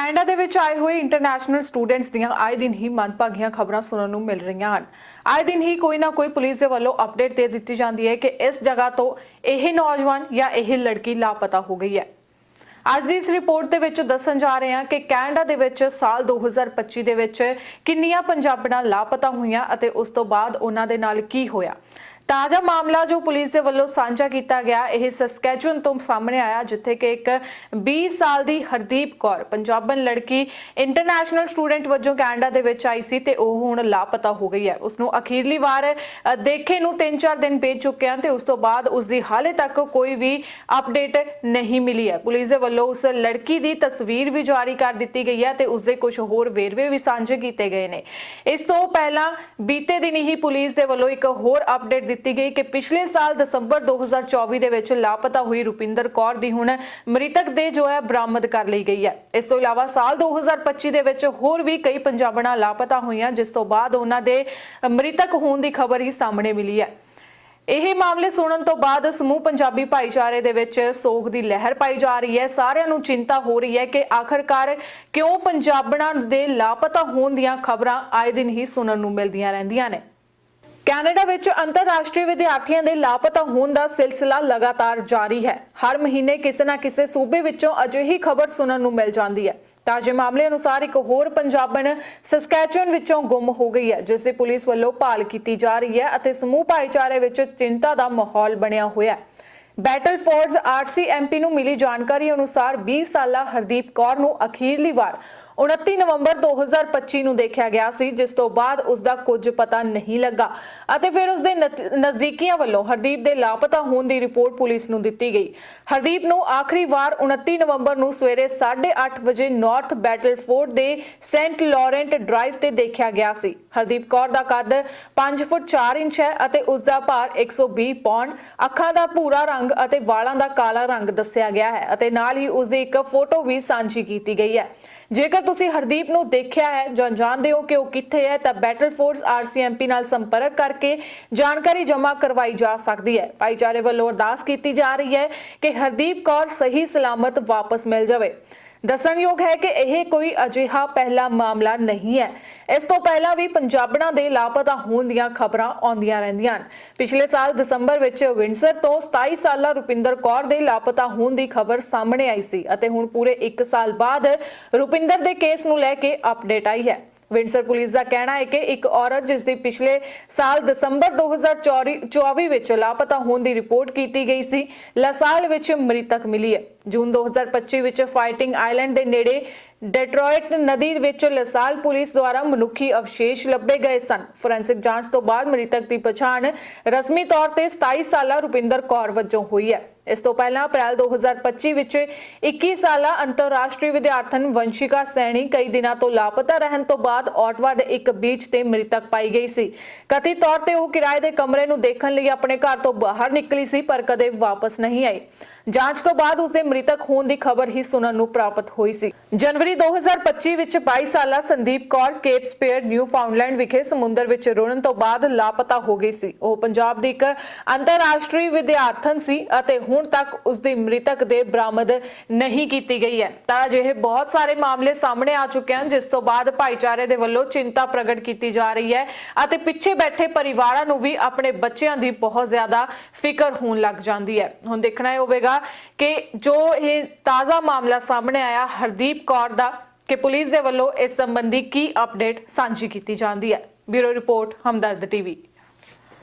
Canada ਦੇ ਵਿੱਚ ਆਏ ਹੋਏ ਇੰਟਰਨੈਸ਼ਨਲ ਸਟੂਡੈਂਟਸ ਦੀਆਂ ਆਏ ਦਿਨ ਹੀ ਮੰਦਭਾਗੀਆਂ ਖਬਰਾਂ ਸੁਣਨ ਨੂੰ ਮਿਲ ਰਹੀਆਂ ਹਨ। ਆਏ ਦਿਨ ਹੀ ਕੋਈ ਨਾ ਕੋਈ ਪੁਲਿਸ ਦੇ ਵੱਲੋਂ ਅਪਡੇਟ ਦੇ ਦਿੱਤੀ ਜਾਂਦੀ ਹੈ ਕਿ ਇਸ ਜਗ੍ਹਾ ਤੋਂ ਇਹ ਨੌਜਵਾਨ ਜਾਂ ਇਹ ਲੜਕੀ ਲਾਪਤਾ ਹੋ ਗਈ ਹੈ। ਅੱਜ ਦੀ ਇਸ ਰਿਪੋਰਟ ਦੇ ਵਿੱਚ ਦੱਸਣ ਜਾ ਰਹੇ ਹਾਂ ਕਿ ਕੈਨੇਡਾ ਦੇ ਵਿੱਚ ਸਾਲ 2025 ਦੇ ਵਿੱਚ ਕਿੰਨੀਆਂ ਪੰਜਾਬਣਾਂ ਲਾਪਤਾ ਹੋਈਆਂ ਅਤੇ ਉਸ ਤੋਂ ਬਾਅਦ ਉਹਨਾਂ ਦੇ ਨਾਲ ਕੀ ਹੋਇਆ। ਤਾਜ਼ਾ ਮਾਮਲਾ ਜੋ ਪੁਲਿਸ ਦੇ ਵੱਲੋਂ ਸਾਂਝਾ ਕੀਤਾ ਗਿਆ, ਇਹ ਸਸਕੈਚੁਅਨ ਤੋਂ ਸਾਹਮਣੇ ਆਇਆ, ਜਿੱਥੇ ਕਿ ਇੱਕ 20 ਸਾਲ ਦੀ ਹਰਦੀਪ ਕੌਰ ਪੰਜਾਬਣ ਲੜਕੀ ਇੰਟਰਨੈਸ਼ਨਲ ਸਟੂਡੈਂਟ ਵਜੋਂ ਕੈਨੇਡਾ ਦੇ ਵਿੱਚ ਆਈ ਸੀ ਤੇ ਉਹ ਹੁਣ ਲਾਪਤਾ ਹੋ ਗਈ ਹੈ। ਉਸ ਨੂੰ ਅਖੀਰਲੀ ਵਾਰ ਦੇਖੇ ਨੂੰ 3-4 ਦਿਨ ਬੀਤ ਚੁੱਕੇ ਹਨ ਤੇ ਉਸ ਤੋਂ ਬਾਅਦ ਉਸ ਦੀ ਹਾਲੇ ਤੱਕ ਕੋਈ ਵੀ ਅਪਡੇਟ ਨਹੀਂ ਮਿਲੀ ਹੈ। ਪੁਲਿਸ ਦੇ ਵੱਲੋਂ ਉਸ ਲੜਕੀ ਦੀ ਤਸਵੀਰ ਵੀ ਜਾਰੀ ਕਰ ਦਿੱਤੀ ਗਈ ਹੈ ਤੇ ਉਸ ਦੇ ਕੁਝ ਹੋਰ ਵੇਰਵੇ ਵੀ ਸਾਂਝੇ ਕੀਤੇ ਗਏ ਨੇ। ਇਸ ਤੋਂ ਪਹਿਲਾਂ ਬੀਤੇ ਦਿਨ ਹੀ ਪੁਲਿਸ ਦੇ ਵੱਲੋਂ ਇੱਕ ਹੋਰ ਅਪਡੇਟ ਦਿੱਤੀ ਗਈ ਕਿ ਪਿਛਲੇ ਸਾਲ ਦਸੰਬਰ 2024 ਦੇ ਵਿੱਚ ਲਾਪਤਾ ਹੋਈ ਰੁਪਿੰਦਰ ਕੌਰ ਦੀ ਹੁਣ ਮ੍ਰਿਤਕ ਦੇ ਜੋ ਹੈ ਬਰਾਮਦ ਕਰ ਲਈ ਗਈ ਹੈ। ਇਸ ਤੋਂ ਇਲਾਵਾ ਸਾਲ 2025 ਦੇ ਵਿੱਚ ਹੋਰ ਵੀ ਕਈ ਪੰਜਾਬਣਾਂ ਲਾਪਤਾ ਹੋਈਆਂ, ਜਿਸ ਤੋਂ ਬਾਅਦ ਉਹਨਾਂ ਦੇ ਮ੍ਰਿਤਕ ਹੋਣ ਦੀ ਖਬਰ ਹੀ ਸਾਹਮਣੇ ਮਿਲੀ ਹੈ। ਇਹ ਮਾਮਲੇ ਸੁਣਨ ਤੋਂ ਬਾਅਦ ਸਮੂਹ ਪੰਜਾਬੀ ਭਾਈਚਾਰੇ ਦੇ ਵਿੱਚ ਸੋਗ ਦੀ ਲਹਿਰ ਪਾਈ ਜਾ ਰਹੀ ਹੈ। ਸਾਰਿਆਂ ਨੂੰ ਚਿੰਤਾ ਹੋ ਰਹੀ ਹੈ ਕਿ ਆਖਰਕਾਰ ਕਿਉਂ ਪੰਜਾਬਣਾਂ ਦੇ ਲਾਪਤਾ ਹੋਣ ਦੀਆਂ ਖਬਰਾਂ ਆਏ ਦਿਨ ਹੀ ਸੁਣਨ ਨੂੰ ਮਿਲਦੀਆਂ ਰਹਿੰਦੀਆਂ ਨੇ। ਕੈਨੇਡਾ ਵਿੱਚ ਅੰਤਰਰਾਸ਼ਟਰੀ ਵਿਦਿਆਰਥੀਆਂ ਦੇ ਲਾਪਤਾ ਹੋਣ ਦਾ ਸਿਲਸਿਲਾ ਲਗਾਤਾਰ ਜਾਰੀ ਹੈ। ਹਰ ਮਹੀਨੇ ਕਿਸੇ ਨਾ ਕਿਸੇ ਸੂਬੇ ਵਿੱਚੋਂ ਅਜਿਹੀ ਖਬਰ ਸੁਣਨ ਨੂੰ ਮਿਲ ਜਾਂਦੀ ਹੈ। ਤਾਜ਼ੇ ਮਾਮਲੇ ਅਨੁਸਾਰ ਇੱਕ ਹੋਰ ਪੰਜਾਬਣ ਸਸਕੈਚੁਅਨ ਵਿੱਚੋਂ ਗੁੰਮ ਹੋ ਗਈ ਹੈ, ਜਿਸ ਦੀ ਪੁਲਿਸ ਵੱਲੋਂ ਭਾਲ ਕੀਤੀ ਜਾ ਰਹੀ ਹੈ ਅਤੇ ਸਮੂਹ ਭਾਈਚਾਰੇ ਵਿੱਚ ਚਿੰਤਾ ਦਾ ਮਾਹੌਲ ਬਣਿਆ ਹੋਇਆ ਹੈ। ਬੈਟਲਫੋਰਡਸ ਆਰਸੀ ਐਮਪੀ ਨੂੰ ਮਿਲੀ ਜਾਣਕਾਰੀ ਅਨੁਸਾਰ 20 ਸਾਲਾ ਹਰਦੀਪ ਕੌਰ ਨੂੰ ਅਖੀਰਲੀ ਵਾਰ 29 ਨਵੰਬਰ 2025 ਨੂੰ ਦੇਖਿਆ ਗਿਆ ਸੀ, ਜਿਸ ਤੋਂ ਬਾਅਦ ਉਸ ਦਾ ਕੁਝ ਪਤਾ ਨਹੀਂ ਲੱਗਾ। ਅਤੇ ਫਿਰ ਉਸ ਦੇ ਨਜ਼ਦੀਕੀਆਂ ਵੱਲੋਂ ਹਰਦੀਪ ਦੇ ਲਾਪਤਾ ਹੋਣ ਦੀ ਰਿਪੋਰਟ ਪੁਲਿਸ ਨੂੰ ਦਿੱਤੀ ਗਈ। ਹਰਦੀਪ ਨੂੰ ਆਖਰੀ ਵਾਰ 29 ਨਵੰਬਰ ਨੂੰ ਸਵੇਰੇ 8:30 ਵਜੇ ਨਾਰਥ ਬੈਟਲਫੋਰਡ ਦੇ ਸੈਂਟ ਲਾਰੈਂਟ ਡਰਾਈਵ ਤੇ ਦੇਖਿਆ ਗਿਆ ਸੀ। ਹਰਦੀਪ ਕੌਰ ਦਾ ਕੱਦ 5 ਫੁੱਟ 4 ਇੰਚ ਹੈ ਅਤੇ ਉਸ ਦਾ ਭਾਰ 120 ਪੌਂਡ, ਅੱਖਾਂ ਦਾ ਭੂਰਾ ਰੰਗ ਅਤੇ ਵਾਲਾਂ ਦਾ ਕਾਲਾ ਰੰਗ ਦੱਸਿਆ ਗਿਆ ਹੈ ਅਤੇ ਨਾਲ ਹੀ ਉਸ ਦੀ ਇੱਕ ਫੋਟੋ ਵੀ ਸਾਂਝੀ ਕੀਤੀ ਗਈ ਹੈ। ਜੇਕਰ ਤੁਸੀਂ ਹਰਦੀਪ ਨੂੰ ਦੇਖਿਆ ਹੈ ਜਾਂ ਜਾਣਦੇ ਹੋ ਕਿ ਉਹ ਕਿੱਥੇ ਹੈ, ਤਾਂ ਬੈਟਲ ਫੋਰਸ ਆਰਸੀਐਮਪੀ ਨਾਲ ਸੰਪਰਕ ਕਰਕੇ ਜਾਣਕਾਰੀ ਜਮ੍ਹਾਂ ਕਰਵਾਈ ਜਾ ਸਕਦੀ ਹੈ। ਭਾਈਚਾਰੇ ਵੱਲੋਂ ਅਰਦਾਸ ਕੀਤੀ ਜਾ ਰਹੀ ਹੈ ਕਿ ਹਰਦੀਪ ਕੌਰ ਸਹੀ ਸਲਾਮਤ ਵਾਪਸ ਮਿਲ ਜਾਵੇ। ਦੱਸਣਯੋਗ ਹੈ ਕਿ ਇਹ ਕੋਈ ਅਜਿਹਾ ਪਹਿਲਾ ਮਾਮਲਾ ਨਹੀਂ ਹੈ। ਇਸ ਤੋਂ ਪਹਿਲਾਂ ਵੀ ਪੰਜਾਬਣਾਂ ਦੇ ਲਾਪਤਾ ਹੋਣ ਦੀਆਂ ਖਬਰਾਂ ਆਉਂਦੀਆਂ ਰਹਿੰਦੀਆਂ ਹਨ। ਪਿਛਲੇ ਸਾਲ ਦਸੰਬਰ ਵਿੱਚ ਵਿੰਡਸਰ ਤੋਂ 27 ਸਾਲਾ ਰੁਪਿੰਦਰ ਕੌਰ ਦੇ ਲਾਪਤਾ ਹੋਣ ਦੀ ਖਬਰ ਸਾਹਮਣੇ ਆਈ ਸੀ ਅਤੇ ਹੁਣ ਪੂਰੇ 1 ਸਾਲ ਬਾਅਦ ਰੁਪਿੰਦਰ ਦੇ ਕੇਸ ਨੂੰ ਲੈ ਕੇ ਅਪਡੇਟ ਆਈ ਹੈ। ਵਿੰਡਸਰ ਪੁਲਿਸ ਦਾ ਕਹਿਣਾ ਹੈ ਕਿ ਇੱਕ ਔਰਤ ਜਿਸ ਦੀ ਪਿਛਲੇ ਸਾਲ ਦਸੰਬਰ 2024 ਵਿੱਚ ਲਾਪਤਾ ਹੋਣ ਦੀ ਰਿਪੋਰਟ ਕੀਤੀ ਗਈ ਸੀ ਲਸਾਲ ਵਿੱਚ ਮ੍ਰਿਤਕ ਮਿਲੀ ਹੈ। ਜੂਨ 2025 ਵਿੱਚ ਫਾਈਟਿੰਗ ਆਈਲੈਂਡ ਦੇ ਨੇੜੇ ਡੈਟਰੋਇਟ ਨਦੀ ਵਿੱਚ ਲਸਾਲ ਪੁਲਿਸ ਦੁਆਰਾ ਮਨੁੱਖੀ ਅਵਸ਼ੇਸ਼ ਲੱਭੇ ਗਏ ਸਨ। ਫੋਰੈਂਸਿਕ ਜਾਂਚ ਤੋਂ ਬਾਅਦ ਮ੍ਰਿਤਕ ਦੀ ਪਛਾਣ ਰਸਮੀ ਤੌਰ ਤੇ 27 ਸਾਲਾ ਰੁਪਿੰਦਰ ਕੌਰ ਵਜੋਂ ਹੋਈ ਹੈ। ਇਸ ਤੋਂ ਪਹਿਲਾਂ ਅਪ੍ਰੈਲ 2025 ਵਿੱਚ 21 ਸਾਲਾ ਅੰਤਰਰਾਸ਼ਟਰੀ ਵਿਦਿਆਰਥਣ ਵੰਸ਼ਿਕਾ ਸੈਣੀ ਕਈ ਦਿਨਾਂ ਤੋਂ ਲਾਪਤਾ ਰਹਿਣ ਤੋਂ ਬਾਅਦ ਆਟਵਾ ਦੇ ਇੱਕ ਬੀਚ ਤੇ ਮ੍ਰਿਤਕ ਪਾਈ ਗਈ ਸੀ। ਕਥਿਤ ਤੌਰ ਤੇ ਉਹ ਕਿਰਾਏ ਦੇ ਕਮਰੇ ਨੂੰ ਦੇਖਣ ਲਈ ਆਪਣੇ ਘਰ ਤੋਂ ਬਾਹਰ ਨਿਕਲੀ ਸੀ, ਪਰ ਕਦੇ ਵਾਪਸ ਨਹੀਂ ਆਈ। ਜਾਂਚ ਤੋਂ ਬਾਅਦ ਉਸ ਦੇ ਮ੍ਰਿਤਕ ਹੋਣ ਦੀ ਖਬਰ ਹੀ ਸੁਣਨ ਨੂੰ ਪ੍ਰਾਪਤ ਹੋਈ ਸੀ। ਜਨਵਰੀ 2025 ਵਿੱਚ 22 ਸਾਲਾ Sandeep Kaur Cape Spear Newfoundland ਵਿਖੇ ਸਮੁੰਦਰ ਵਿੱਚ ਰੁੜਨ ਤੋਂ ਬਾਅਦ ਲਾਪਤਾ ਹੋ ਗਈ ਸੀ। ਉਹ ਪੰਜਾਬ ਦੀ ਇੱਕ ਅੰਤਰਰਾਸ਼ਟਰੀ ਵਿਦਿਆਰਥਣ ਸੀ ਅਤੇ ਹੁਣ ਤੱਕ ਉਸ ਦੀ ਮ੍ਰਿਤਕ ਦੇ ਬਰਾਮਦ ਨਹੀਂ ਕੀਤੀ ਗਈ ਹੈ। ਤਾਂ ਅਜਿਹੇ ਬਹੁਤ ਸਾਰੇ ਮਾਮਲੇ ਸਾਹਮਣੇ ਆ ਚੁੱਕੇ ਹਨ, ਜਿਸ ਤੋਂ ਬਾਅਦ ਭਾਈਚਾਰੇ ਦੇ ਵੱਲੋਂ ਚਿੰਤਾ ਪ੍ਰਗਟ ਕੀਤੀ ਜਾ ਰਹੀ ਹੈ ਅਤੇ ਪਿੱਛੇ ਬੈਠੇ ਪਰਿਵਾਰਾਂ ਨੂੰ ਵੀ ਆਪਣੇ ਬੱਚਿਆਂ ਦੀ ਬਹੁਤ ਜ਼ਿਆਦਾ ਫਿਕਰ ਹੋਣ ਲੱਗ ਜਾਂਦੀ ਹੈ। ਹੁਣ ਦੇਖਣਾ ਹੋਵੇਗਾ ਹੋਵੇਗਾ ਕਿ ਜੋ ਇਹ ਤਾਜ਼ਾ ਮਾਮਲਾ ਸਾਹਮਣੇ ਆਇਆ, ਹਰਦੀਪ ਕੌਰ ਦਾ, ਕਿ ਪੁਲਿਸ ਦੇ ਵੱਲੋਂ ਇਸ ਸੰਬੰਧੀ ਕੀ ਅਪਡੇਟ ਸਾਂਝੀ ਕੀਤੀ ਜਾਂਦੀ ਹੈ। Bureau report, Hamdard TV.